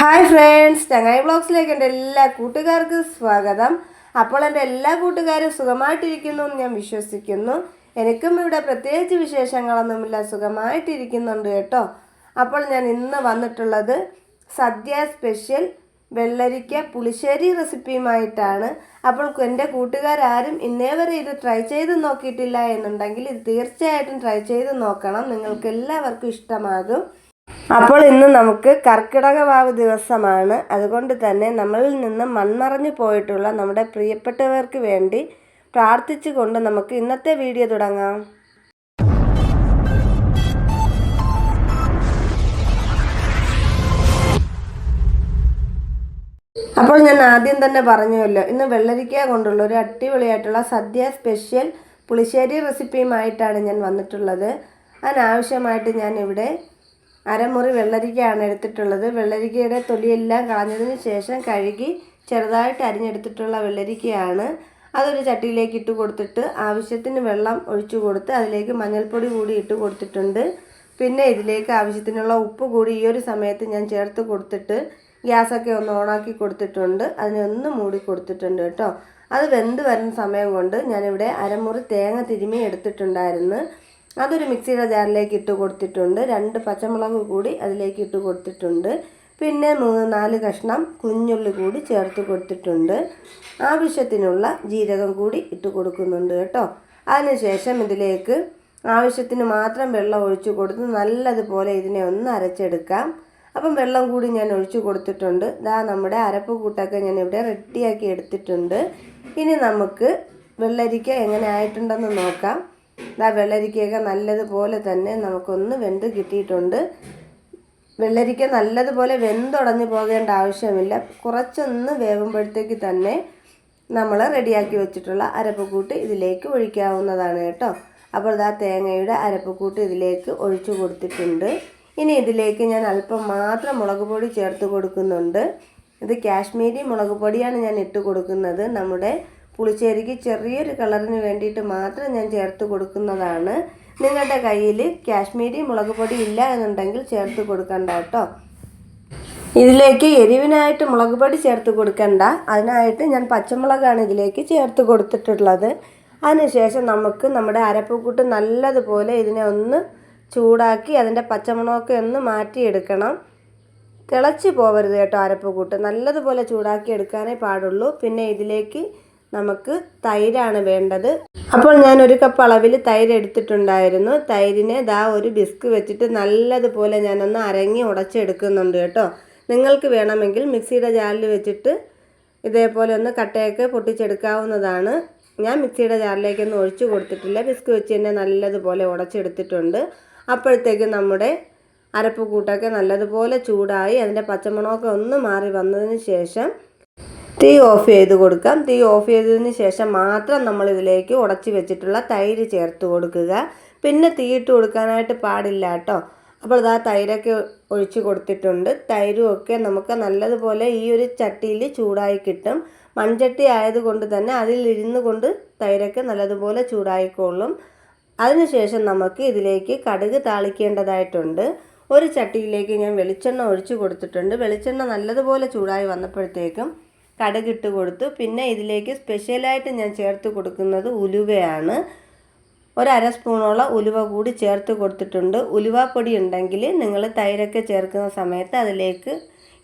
Hi friends ചങ്ങായി ബ്ലോഗ്സിലേക്ക് എന്റെ എല്ലാ കൂട്ടുകാർക്കും സ്വാഗതം. അപ്പോൾ എന്റെ എല്ലാ കൂട്ടുകാരും സുഖമായിട്ടിരിക്കുന്നു എന്ന് ഞാൻ വിശ്വസിക്കുന്നു. എനിക്കും ഇവിടെ പ്രത്യേകിച്ച് വിശേഷങ്ങളൊന്നുമില്ല സുഖമായിട്ടിരിക്കുന്നുണ്ട് കേട്ടോ. അപ്പോൾ ഞാൻ ഇന്ന് വന്നിട്ടുള്ളത് സദ്യ സ്പെഷ്യൽ വെള്ളരിക്ക പുളിശ്ശേരി റെസിപ്പിയുമായിട്ടാണ്. അപ്പോൾ എന്റെ കൂട്ടുകാരും ഇന്നേ വരെ ഇത് ട്രൈ ചെയ്ത് നോക്കിയിട്ടില്ല എന്നുണ്ടെങ്കിൽ ഇത് തീർച്ചയായിട്ടും ട്രൈ ചെയ്ത് നോക്കണം. നിങ്ങൾക്ക് എല്ലാവർക്കും ഇഷ്ടമാകും. അപ്പോൾ ഇന്ന് നമുക്ക് കർക്കിടക വാവ് ദിവസമാണ്. അതുകൊണ്ട് തന്നെ നമ്മളിൽ നിന്ന് മൺമറഞ്ഞു പോയിട്ടുള്ള നമ്മുടെ പ്രിയപ്പെട്ടവർക്ക് വേണ്ടി പ്രാർത്ഥിച്ചുകൊണ്ട് നമുക്ക് ഇന്നത്തെ വീഡിയോ തുടങ്ങാം. അപ്പോൾ ഞാൻ ആദ്യം തന്നെ പറഞ്ഞുവല്ലോ ഇന്ന് വെള്ളരിക്ക കൊണ്ടുള്ള ഒരു അടിപൊളിയായിട്ടുള്ള സദ്യ സ്പെഷ്യൽ പുളിശ്ശേരി റെസിപ്പിയുമായിട്ടാണ് ഞാൻ വന്നിട്ടുള്ളത്. അതിനാവശ്യമായിട്ട് ഞാൻ ഇവിടെ അരമുറി വെള്ളരിക്കയാണ് എടുത്തിട്ടുള്ളത്. വെള്ളരിക്കയുടെ തൊലിയെല്ലാം കളഞ്ഞതിന് ശേഷം കഴുകി ചെറുതായിട്ട് അരിഞ്ഞെടുത്തിട്ടുള്ള വെള്ളരിക്കയാണ് അതൊരു ചട്ടിയിലേക്ക് ഇട്ട് കൊടുത്തിട്ട് ആവശ്യത്തിന് വെള്ളം ഒഴിച്ചു കൊടുത്ത് അതിലേക്ക് മഞ്ഞൾപ്പൊടി കൂടി ഇട്ട് കൊടുത്തിട്ടുണ്ട്. പിന്നെ ഇതിലേക്ക് ആവശ്യത്തിനുള്ള ഉപ്പ് കൂടി ഈ ഒരു സമയത്ത് ഞാൻ ചേർത്ത് കൊടുത്തിട്ട് ഗ്യാസൊക്കെ ഒന്ന് ഓണാക്കി കൊടുത്തിട്ടുണ്ട്. അതിനെ ഒന്ന് മൂടി കൊടുത്തിട്ടുണ്ട് കേട്ടോ. അത് വെന്ത് വരുന്ന സമയം കൊണ്ട് ഞാനിവിടെ അരമുറി തേങ്ങ തിരുമി എടുത്തിട്ടുണ്ടായിരുന്നു. അതൊരു മിക്സിയുടെ ജാറിലേക്ക് ഇട്ട് കൊടുത്തിട്ടുണ്ട്. രണ്ട് പച്ചമുളക് കൂടി അതിലേക്ക് ഇട്ട് കൊടുത്തിട്ടുണ്ട്. പിന്നെ മൂന്ന് നാല് കഷ്ണം കുഞ്ഞുള്ളി കൂടി ചേർത്ത് കൊടുത്തിട്ടുണ്ട്. ആവശ്യത്തിനുള്ള ജീരകം കൂടി ഇട്ട് കൊടുക്കുന്നുണ്ട് കേട്ടോ. അതിനുശേഷം ഇതിലേക്ക് ആവശ്യത്തിന് മാത്രം വെള്ളം ഒഴിച്ചു കൊടുത്ത് നല്ലതുപോലെ ഇതിനെ ഒന്ന് അരച്ചെടുക്കാം. അപ്പം വെള്ളം കൂടി ഞാൻ ഒഴിച്ചു കൊടുത്തിട്ടുണ്ട്. ഇതാ നമ്മുടെ അരപ്പ് കൂട്ടൊക്കെ ഞാൻ ഇവിടെ റെഡിയാക്കി എടുത്തിട്ടുണ്ട്. ഇനി നമുക്ക് വെള്ളരിക്ക എങ്ങനെ ആയിട്ടുണ്ടെന്ന് നോക്കാം. ഇതാ വെള്ളരിക്കയൊക്കെ നല്ലതുപോലെ തന്നെ നമുക്കൊന്ന് വെന്ത് കിട്ടിയിട്ടുണ്ട്. വെള്ളരിക്ക നല്ലതുപോലെ വെന്തുടഞ്ഞു പോകേണ്ട ആവശ്യമില്ല. കുറച്ചൊന്ന് വേവുമ്പോഴത്തേക്ക് തന്നെ നമ്മൾ റെഡിയാക്കി വെച്ചിട്ടുള്ള അരപ്പക്കൂട്ട് ഇതിലേക്ക് ഒഴിക്കാവുന്നതാണ് കേട്ടോ. അപ്പോൾ ഇതാ തേങ്ങയുടെ അരപ്പക്കൂട്ട് ഇതിലേക്ക് ഒഴിച്ചു കൊടുത്തിട്ടുണ്ട്. ഇനി ഇതിലേക്ക് ഞാൻ അല്പം മാത്രം മുളക് പൊടി ചേർത്ത് കൊടുക്കുന്നുണ്ട്. ഇത് കാശ്മീരി മുളക് പൊടിയാണ് ഞാൻ ഇട്ട് കൊടുക്കുന്നത്. നമ്മുടെ പുളിശ്ശേരിക്ക് ചെറിയൊരു കളറിന് വേണ്ടിയിട്ട് മാത്രം ഞാൻ ചേർത്ത് കൊടുക്കുന്നതാണ്. നിങ്ങളുടെ കയ്യിൽ കാശ്മീരി മുളക് പൊടി ഇല്ല എന്നുണ്ടെങ്കിൽ ചേർത്ത് കൊടുക്കണ്ട കേട്ടോ. ഇതിലേക്ക് എരിവിനായിട്ട് മുളക് പൊടി ചേർത്ത് കൊടുക്കണ്ട. അതിനായിട്ട് ഞാൻ പച്ചമുളകാണ് ഇതിലേക്ക് ചേർത്ത് കൊടുത്തിട്ടുള്ളത്. അതിനുശേഷം നമുക്ക് നമ്മുടെ അരപ്പക്കൂട്ട് നല്ലതുപോലെ ഇതിനെ ഒന്ന് ചൂടാക്കി അതിന്റെ പച്ചമുളകൊക്കെ ഒന്ന് മാറ്റിയെടുക്കണം. തിളച്ച് പോവരുത് കേട്ടോ അരപ്പുകൂട്ട്. നല്ലതുപോലെ ചൂടാക്കി എടുക്കാനേ പാടുള്ളൂ. പിന്നെ ഇതിലേക്ക് നമുക്ക് തൈരാണ് വേണ്ടത്. അപ്പോൾ ഞാൻ ഒരു കപ്പ് അളവിൽ തൈര് എടുത്തിട്ടുണ്ടായിരുന്നു. തൈരിനെ ദാ ഒരു ബിസ്ക് വെച്ചിട്ട് നല്ലതുപോലെ ഞാനൊന്ന് അരങ്ങി ഉടച്ചെടുക്കുന്നുണ്ട് കേട്ടോ. നിങ്ങൾക്ക് വേണമെങ്കിൽ മിക്സിയുടെ ജാറിൽ വെച്ചിട്ട് ഇതേപോലെ ഒന്ന് കട്ടയൊക്കെ പൊട്ടിച്ചെടുക്കാവുന്നതാണ്. ഞാൻ മിക്സിയുടെ ജാറിലേക്കൊന്നും ഒഴിച്ചു കൊടുത്തിട്ടില്ല. ബിസ്ക് വെച്ച് തന്നെ നല്ലതുപോലെ ഉടച്ചെടുത്തിട്ടുണ്ട്. അപ്പോഴത്തേക്ക് നമ്മുടെ അരപ്പ് കൂട്ടൊക്കെ നല്ലതുപോലെ ചൂടായി അതിന്റെ പച്ചമുളകൊക്കെ ഒന്ന് മാറി വന്നതിന് ശേഷം തീ ഓഫ് ചെയ്ത് കൊടുക്കാം. തീ ഓഫ് ചെയ്തതിന് ശേഷം മാത്രം നമ്മൾ ഇതിലേക്ക് ഉടച്ച് വെച്ചിട്ടുള്ള തൈര് ചേർത്ത് കൊടുക്കുക. പിന്നെ തീയിട്ട് കൊടുക്കാനായിട്ട് പാടില്ല കേട്ടോ. അപ്പോൾ ഇതാ തൈരൊക്കെ ഒഴിച്ച് കൊടുത്തിട്ടുണ്ട്. തൈരും ഒക്കെ നമുക്ക് നല്ലതുപോലെ ഈ ഒരു ചട്ടിയിൽ ചൂടായി കിട്ടും. മൺചട്ടി ആയതുകൊണ്ട് തന്നെ അതിലിരുന്ന് കൊണ്ട് തൈരൊക്കെ നല്ലതുപോലെ ചൂടായിക്കൊള്ളും അതിനുശേഷം നമുക്ക് ഇതിലേക്ക് കടുക് താളിക്കേണ്ടതായിട്ടുണ്ട്. ഒരു ചട്ടിയിലേക്ക് ഞാൻ വെളിച്ചെണ്ണ ഒഴിച്ചു കൊടുത്തിട്ടുണ്ട്. വെളിച്ചെണ്ണ നല്ലതുപോലെ ചൂടായി വന്നപ്പോഴത്തേക്കും കടുകിട്ട് കൊടുത്തു. പിന്നെ ഇതിലേക്ക് സ്പെഷ്യലായിട്ട് ഞാൻ ചേർത്ത് കൊടുക്കുന്നത് ഉലുവയാണ്. ഒരര സ്പൂണോളം ഉലുവ കൂടി ചേർത്ത് കൊടുത്തിട്ടുണ്ട്. ഉലുവാപ്പൊടി ഉണ്ടെങ്കിൽ നിങ്ങൾ തൈരൊക്കെ ചേർക്കുന്ന സമയത്ത് അതിലേക്ക്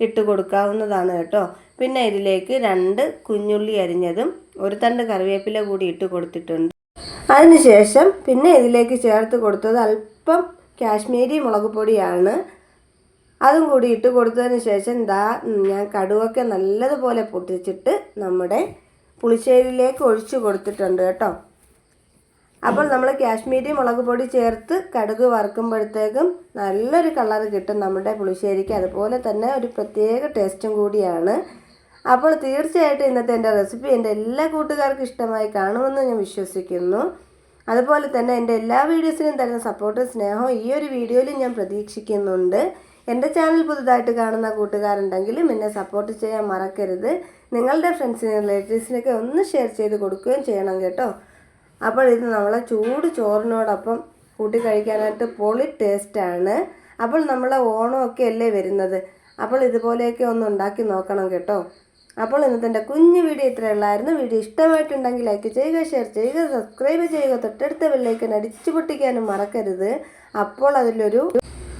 ഇട്ട് കൊടുക്കാവുന്നതാണ് കേട്ടോ. പിന്നെ ഇതിലേക്ക് രണ്ട് കുഞ്ഞുള്ളി അരിഞ്ഞതും ഒരു തണ്ട് കറിവേപ്പില കൂടി ഇട്ട് കൊടുത്തിട്ടുണ്ട്. അതിനുശേഷം പിന്നെ ഇതിലേക്ക് ചേർത്ത് കൊടുത്തത് അല്പം കാശ്മീരി മുളക് പൊടിയാണ്. അതും കൂടി ഇട്ട് കൊടുത്തതിന് ശേഷം ദാ ഞാൻ കടുവൊക്കെ നല്ലതുപോലെ പൊട്ടിച്ചിട്ട് നമ്മുടെ പുളിശ്ശേരിയിലേക്ക് ഒഴിച്ചു കൊടുത്തിട്ടുണ്ട് കേട്ടോ. അപ്പോൾ നമ്മൾ കാശ്മീരി മുളക് പൊടി ചേർത്ത് കടുക് വറുക്കുമ്പോഴത്തേക്കും നല്ലൊരു കളർ കിട്ടും നമ്മുടെ പുളിശ്ശേരിക്ക്. അതുപോലെ തന്നെ ഒരു പ്രത്യേക ടേസ്റ്റും കൂടിയാണ്. അപ്പോൾ തീർച്ചയായിട്ടും ഇന്നത്തെ എന്റെ റെസിപ്പി എന്റെ എല്ലാ കൂട്ടുകാർക്കും ഇഷ്ടമായി കാണുമെന്ന് ഞാൻ വിശ്വസിക്കുന്നു. അതുപോലെ തന്നെ എന്റെ എല്ലാ വീഡിയോസിനും തരുന്ന സപ്പോർട്ടും സ്നേഹവും ഈ ഒരു വീഡിയോയിലും ഞാൻ പ്രതീക്ഷിക്കുന്നുണ്ട്. എന്റെ ചാനൽ പുതുതായിട്ട് കാണുന്ന കൂട്ടുകാരുണ്ടെങ്കിലും എന്നെ സപ്പോർട്ട് ചെയ്യാൻ മറക്കരുത്. നിങ്ങളുടെ ഫ്രണ്ട്സിനും റിലേറ്റീവ്സിനൊക്കെ ഒന്ന് ഷെയർ ചെയ്ത് കൊടുക്കുകയും ചെയ്യണം കേട്ടോ. അപ്പോൾ ഇത് നമ്മളെ ചൂട് ചോറിനോടൊപ്പം കൂട്ടി കഴിക്കാനായിട്ട് പൊളി ടേസ്റ്റാണ് അപ്പോൾ നമ്മളെ ഓണമൊക്കെ അല്ലേ വരുന്നത്? അപ്പോൾ ഇതുപോലെയൊക്കെ ഒന്ന് ഉണ്ടാക്കി നോക്കണം കേട്ടോ. അപ്പോൾ ഇന്നത്തെ എന്റെ കുഞ്ഞു വീഡിയോ ഇത്രയുള്ളായിരുന്നു വീഡിയോ ഇഷ്ടമായിട്ടുണ്ടെങ്കിൽ ലൈക്ക് ചെയ്യുക ഷെയർ ചെയ്യുക സബ്സ്ക്രൈബ് ചെയ്യുക. തൊട്ടടുത്ത ബെല്ലൈക്കൻ അടിച്ചു പൊട്ടിക്കാനും മറക്കരുത്. അപ്പോൾ അതിലൊരു